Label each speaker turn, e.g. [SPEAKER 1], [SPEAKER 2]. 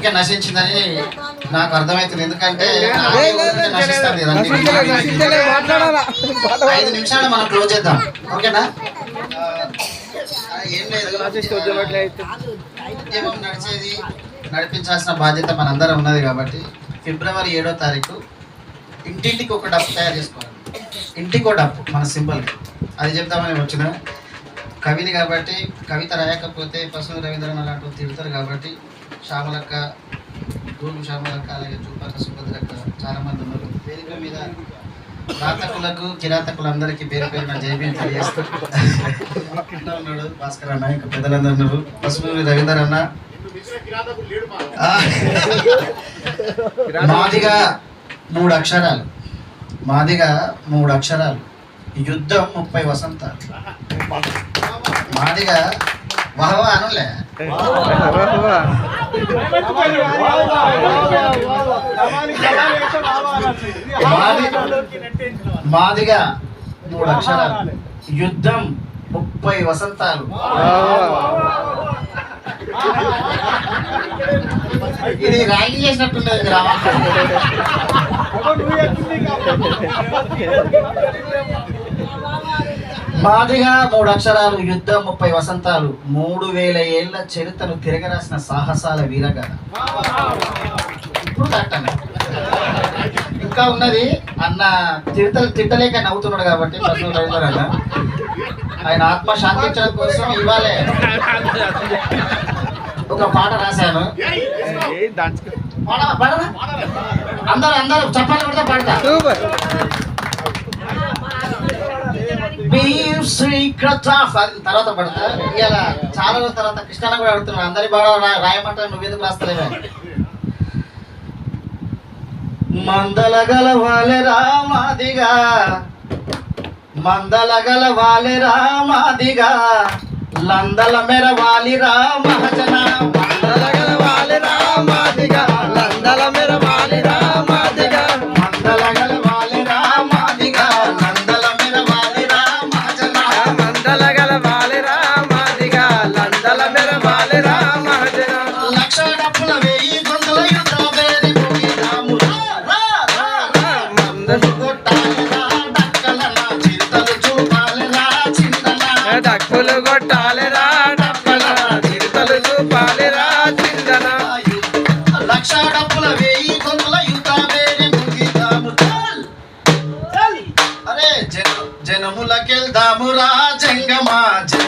[SPEAKER 1] ఊరికే నశించిందని నాకు అర్థమవుతుంది ఎందుకంటే నశిస్తుంది ఐదు నిమిషాలు మనం క్లోజ్ చేద్దాం. ఓకేనా? ఏం లేదు. ఉద్యమం నడిచేది? నడిపించాల్సిన బాధ్యత మనందరం ఉన్నది కాబట్టి ఫిబ్రవరి ఏడో తారీఖు ఇంటింటికి ఒక డప్పు తయారు చేసుకోవాలి. ఇంటికి ఒక డప్పు మన సింబల్ అది చెప్దామని వచ్చిన కవిని కాబట్టి కవిత రాయకపోతే పశువు రవీంద్రనాథ్ వాళ్ళు తిడతారు కాబట్టి శ్యామలక్క గూడు శ్యామలక్క అలాగే చూపక్క సుభద్రక్క చాలామంది ఉన్నారు. వేదిక మీద రాతకులకు కిరాతకులందరికీ పేరు పేరున జైబీని తెలియజేస్తూ ఉన్నాడు భాస్కర్ అన్న ఇంకా పెద్దలందరూ ఉన్నారు. పసుపు రవీందర్ అన్న. మాదిగా మూడు అక్షరాలు. మాదిగా మూడు అక్షరాలు. యుద్ధం ముప్పై వసంతాలు. మాదిగా వహవా అనులే. మాదిగా మూడు అక్షరాలు. యుద్ధం ముప్పై వసంతాలు. ఇది ర్యాగింగ్ చేసినట్టున్నది గ్రామం మాదిగా మూడు అక్షరాలు యుద్ధం ముప్పై వసంతాలు. మూడు వేల ఏళ్ళ చరిత్రను తిరగరాసిన సాహసాల ఇప్పుడు కట్టండి ఇంకా ఉన్నది అన్న తిడతలు తిట్టలేక నవ్వుతున్నాడు కాబట్టి ఆయన ఆత్మ శాంతించడం కోసం ఇవ్వాలే. ఒక పాట రాశాను? అందరూ అందరూ చప్పాలు కొడితే పాడతా.
[SPEAKER 2] సూపర్
[SPEAKER 1] శ్రీ అది తర్వాత పడతా. ఇలా చాలా రోజుల తర్వాత కృష్ణ కూడా అడుగుతున్నాను అందరి బాగా రా- రాయమంటే నువ్వు రాస్తలేవే మందల గల వాలె రామాదిగా. మందల గల వాలె రామాదిగా. లందల మెర వాలి రామహజన
[SPEAKER 2] లందలగల
[SPEAKER 1] డప్పులు కొట్టాలిరా డప్పలా తిరుతలు చూపాలిరా
[SPEAKER 2] చిందన. లక్ష డప్పుల వేయి కొందల యుద్ధాలే అరే
[SPEAKER 1] జనములకెళ్దామురా జంగమా జ